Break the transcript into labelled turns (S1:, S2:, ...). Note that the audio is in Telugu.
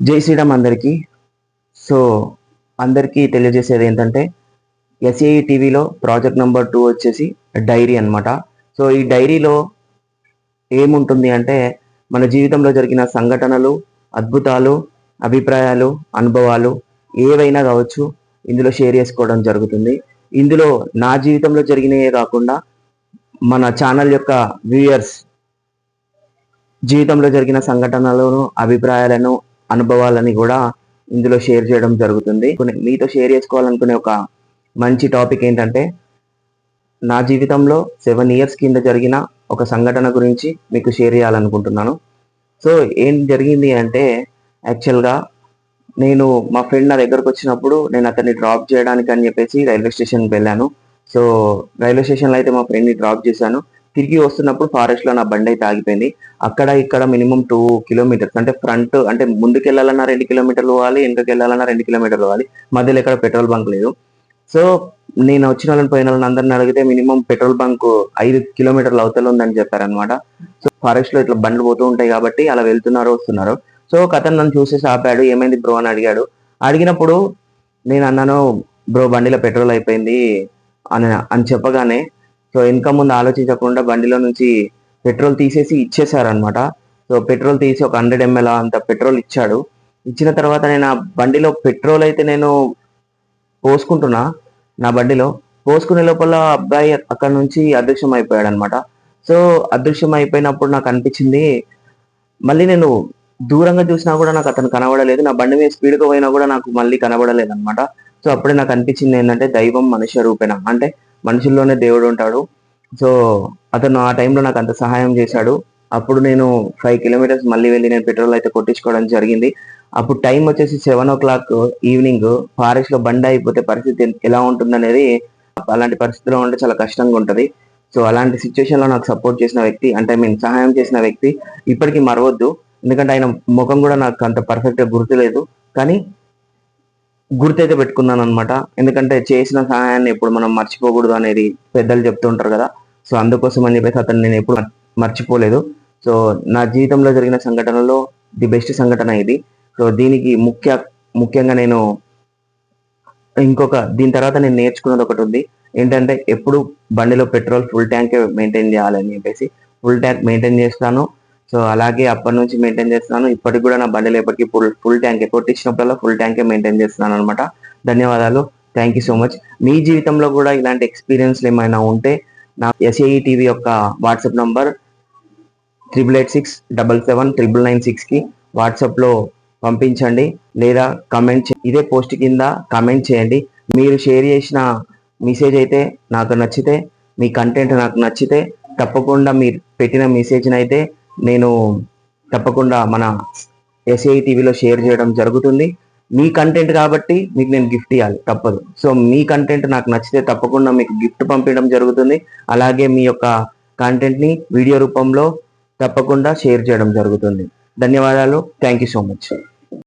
S1: జై శ్రీరామ్ అందరికీ. సో అందరికీ తెలియజేసేది ఏంటంటే ఎస్ఏఈ టీవీలో ప్రాజెక్ట్ నెంబర్ టూ వచ్చేసి డైరీ అన్నమాట. సో ఈ డైరీలో ఏముంటుంది అంటే మన జీవితంలో జరిగిన సంఘటనలు అద్భుతాలు అభిప్రాయాలు అనుభవాలు ఏవైనా కావచ్చు ఇందులో షేర్ చేసుకోవడం జరుగుతుంది. ఇందులో నా జీవితంలో జరిగినవే కాకుండా మన ఛానల్ యొక్క వ్యూయర్స్ జీవితంలో జరిగిన సంఘటనలను అభిప్రాయాలను అనుభవాలని కూడా ఇందులో షేర్ చేయడం జరుగుతుంది. కొన్ని- మీతో షేర్ చేసుకోవాలనుకునే ఒక మంచి టాపిక్ ఏంటంటే నా జీవితంలో సెవెన్ ఇయర్స్ కింద జరిగిన ఒక సంఘటన గురించి మీకు షేర్ చేయాలనుకుంటున్నాను. సో ఏం జరిగింది అంటే యాక్చువల్గా నేను మా ఫ్రెండ్ నా దగ్గరకు వచ్చినప్పుడు నేను అతన్ని డ్రాప్ చేయడానికి అని చెప్పేసి రైల్వే స్టేషన్కి వెళ్ళాను. సో రైల్వే స్టేషన్లో అయితే మా ఫ్రెండ్ని డ్రాప్ చేశాను. తిరిగి వస్తున్నప్పుడు ఫారెస్ట్లో నా బండి అయితే ఆగిపోయింది. అక్కడ ఇక్కడ మినిమం టూ కిలోమీటర్స్ అంటే ఫ్రంట్ అంటే ముందుకు వెళ్ళాలన్నా రెండు కిలోమీటర్లు పోవాలి వెనకకి వెళ్ళాలన్నా రెండు కిలోమీటర్లు పోవాలి మధ్యలో ఇక్కడ పెట్రోల్ బంక్ లేదు. సో నేను వచ్చిన వాళ్ళని పోయిన వాళ్ళని అందరిని అడిగితే మినిమం పెట్రోల్ బంక్ ఐదు కిలోమీటర్లు అవతల ఉందని చెప్పారనమాట సో ఫారెస్ట్లో ఇట్లా బండ్లు పోతూ ఉంటాయి కాబట్టి అలా వెళ్తున్నారు వస్తున్నారు. సో ఒక అతను నన్ను చూసేసి ఆపాడు. ఏమైంది బ్రో అని అడిగాడు. అడిగినప్పుడు నేను అన్నాను బ్రో బండిలో పెట్రోల్ అయిపోయింది అని అని చెప్పగానే సో వెనక ముందు ఆలోచించకుండా బండిలో నుంచి పెట్రోల్ తీసేసి ఇచ్చేసారనమాట సో పెట్రోల్ తీసి ఒక హండ్రెడ్ ఎంఎల్ అంత పెట్రోల్ ఇచ్చాడు. ఇచ్చిన తర్వాత నేను ఆ బండిలో పెట్రోల్ అయితే నేను పోసుకుంటున్నా నా బండిలో. పోసుకునే లోపల అబ్బాయి అక్కడ నుంచి అదృశ్యం అయిపోయాడు అనమాట సో అదృశ్యం అయిపోయినప్పుడు నాకు అనిపించింది మళ్ళీ నేను దూరంగా చూసినా కూడా నాకు అతను కనబడలేదు. నా బండి మీద స్పీడ్గా పోయినా కూడా నాకు మళ్ళీ కనబడలేదు అనమాట సో అప్పుడే నాకు అనిపించింది ఏంటంటే దైవం మనుష్య రూపేణ అంటే మనుషుల్లోనే దేవుడు ఉంటాడు. సో అతను ఆ టైంలో నాకు అంత సహాయం చేశాడు. అప్పుడు నేను ఫైవ్ కిలోమీటర్స్ మళ్ళీ వెళ్ళి నేను పెట్రోల్ అయితే కొట్టించుకోవడం జరిగింది. అప్పుడు టైం వచ్చేసి సెవెన్ ఓ క్లాక్ ఈవినింగ్ ఫారెస్ట్లో బండి అయిపోతే పరిస్థితి ఎలా ఉంటుందనేది అలాంటి పరిస్థితిలో ఉంటే చాలా కష్టంగా ఉంటుంది. సో అలాంటి సిచ్యువేషన్లో నాకు సపోర్ట్ చేసిన వ్యక్తి అంటే మీన్ సహాయం చేసిన వ్యక్తి ఇప్పటికీ మరవద్దు. ఎందుకంటే ఆయన ముఖం కూడా నాకు అంత పర్ఫెక్ట్గా గుర్తులేదు. కానీ గుర్తైతే పెట్టుకున్నాను అనమాట ఎందుకంటే చేసిన సహాయాన్ని ఎప్పుడు మనం మర్చిపోకూడదు అనేది పెద్దలు చెప్తుంటారు కదా. సో అందుకోసం అని చెప్పేసి అతను నేను ఎప్పుడు మర్చిపోలేదు. సో నా జీవితంలో జరిగిన సంఘటనలో ది బెస్ట్ సంఘటన ఇది. సో దీనికి ముఖ్య ముఖ్యంగా నేను ఇంకొక దీని తర్వాత నేను నేర్చుకున్నది ఒకటి ఉంది. ఏంటంటే ఎప్పుడు బండిలో పెట్రోల్ ఫుల్ ట్యాంక్ మెయింటైన్ చేయాలని చెప్పేసి ఫుల్ ట్యాంక్ మెయింటైన్ చేస్తాను. సో అలాగే అప్పటి నుంచి మెయింటైన్ చేస్తున్నాను. ఇప్పటికి కూడా నా బండిలో ఇప్పటికీ ఫుల్ ఫుల్ ట్యాంక్ కొట్టించినప్పుడల్లా ఫుల్ ట్యాంకే మెయింటైన్ చేస్తున్నాను అనమాట ధన్యవాదాలు. థ్యాంక్ యూ సో మచ్ మీ జీవితంలో కూడా ఇలాంటి ఎక్స్పీరియన్స్లు ఏమైనా ఉంటే నా ఎస్ఏఈ టీవీ యొక్క WhatsApp number triple eight six double seven triple nine సిక్స్కి వాట్సాప్లో పంపించండి. లేదా కమెంట్ ఇదే పోస్ట్ కింద కమెంట్ చేయండి. మీరు షేర్ చేసిన మెసేజ్ అయితే నాకు నచ్చితే మీ కంటెంట్ నాకు నచ్చితే తప్పకుండా మీరు పెట్టిన మెసేజ్ని అయితే నేను తప్పకుండా మన ఎస్ఐ టీవీలో షేర్ చేయడం జరుగుతుంది. మీ కంటెంట్ కాబట్టి మీకు నేను గిఫ్ట్ ఇవ్వాలి తప్పదు. సో మీ కంటెంట్ నాకు నచ్చితే తప్పకుండా మీకు గిఫ్ట్ పంపించడం జరుగుతుంది. అలాగే మీ యొక్క కంటెంట్ని వీడియో రూపంలో తప్పకుండా షేర్ చేయడం జరుగుతుంది. ధన్యవాదాలు. Thank you so much